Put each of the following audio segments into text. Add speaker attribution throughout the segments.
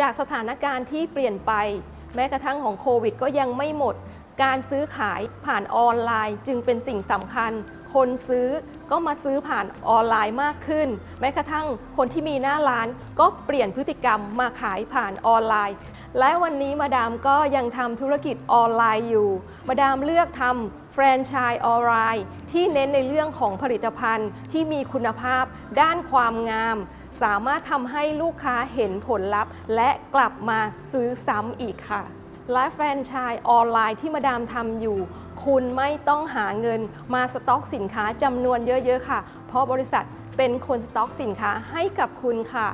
Speaker 1: จากสถานการณ์ที่เปลี่ยนไป แม้กระทั่งของโควิดก็ยังไม่หมด การซื้อขายผ่านออนไลน์ จึงเป็นสิ่งสำคัญ คนซื้อก็มาซื้อผ่านออนไลน์มากขึ้น แม้กระทั่งคนที่มีหน้าร้านก็เปลี่ยนพฤติกรรมมาขายผ่านออนไลน์ และวันนี้มาดามก็ยังทำธุรกิจออนไลน์อยู่ มาดามเลือกทำแฟรนไชส์ออนไลน์ที่เน้นในเรื่องของผลิตภัณฑ์ที่มีคุณภาพด้านความงาม สามารถทำให้ลูกค้าเห็นผลลัพธ์ และกลับมาซื้อซ้ำอีกค่ะและแฟรนไชส์ออนไลน์ที่มาดามทำอยู่ คุณไม่ต้องหาเงินมาสต็อกสินค้าจำนวนเยอะๆค่ะ เพราะบริษัทเป็นคนสต็อกสินค้าให้กับคุณค่ะ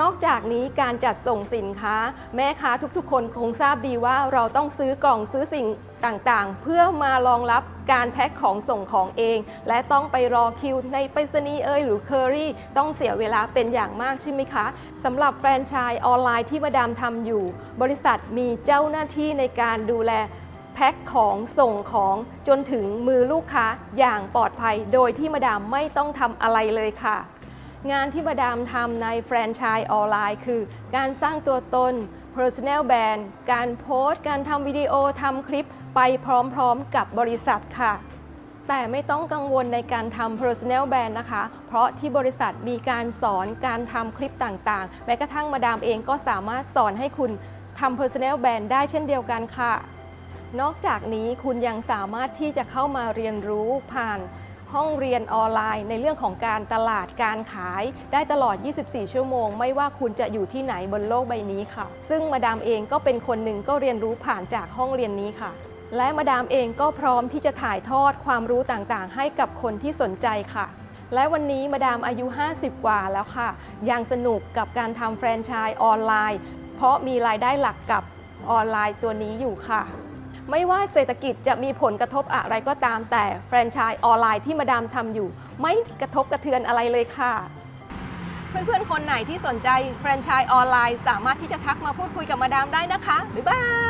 Speaker 1: นอกจากนี้การจัดส่งสินค้า แม่ค้าทุกๆ คนคงทราบดีว่าเราต้องซื้อกล่องซื้อสิ่งต่างๆ เพื่อมารองรับการแพ็คของส่งของเอง และต้องไปรอคิวในไปรษณีย์เอยหรือเคอรี่ ต้องเสียเวลาเป็นอย่างมากใช่ไหมคะสำหรับแฟรนไชส์ออนไลน์ที่มาดามทำอยู่ บริษัทมีเจ้าหน้าที่ในการดูแลแพ็คของส่งของจนถึงมือลูกค้าอย่างปลอดภัย โดยที่มาดามไม่ต้องทำอะไรเลยค่ะ งานที่มาดามทำในแฟรนไชส์ออนไลน์ คือ การสร้างตัวตน Personal Brand การโพสต์ การทำวิดีโอทำคลิปไปพร้อมๆกับบริษัทค่ะ แต่ไม่ต้องกังวลในการทำ Personal Brand นะคะ เพราะที่บริษัทมีการสอนการทำคลิปต่างๆ แม้กระทั่งมาดามเองก็สามารถสอนให้คุณทำ Personal Brand ได้เช่นเดียวกันค่ะ นอกจากนี้คุณยังสามารถที่จะเข้ามาเรียนรู้ผ่าน ห้องเรียนออนไลน์ ในเรื่องของการตลาดการขาย ได้ตลอด 24 ชั่วโมง ไม่ว่าคุณจะอยู่ที่ไหนบนโลกใบนี้ค่ะ ซึ่งมาดามเองก็เป็นคนหนึ่งก็เรียนรู้ผ่านจากห้องเรียนนี้ค่ะ และมาดามเองก็พร้อมที่จะถ่ายทอดความรู้ต่างๆ ให้กับคนที่สนใจค่ะและวันนี้มาดามอายุ 50 กว่าแล้วค่ะ ยังสนุกกับการทำแฟรนไชส์ออนไลน์ เพราะมีรายได้หลักกับออนไลน์ตัวนี้อยู่ค่ะ ไม่ว่าเศรษฐกิจจะมีผลกระทบอะไรก็ตามแต่แฟรนไชส์ออนไลน์ที่มาดามทำอยู่ ไม่กระทบกระเทือนอะไรเลยค่ะ เพื่อนๆ คนไหนที่สนใจแฟรนไชส์ออนไลน์ สามารถที่จะทักมาพูดคุยกับมาดามได้นะคะ บ๊ายบาย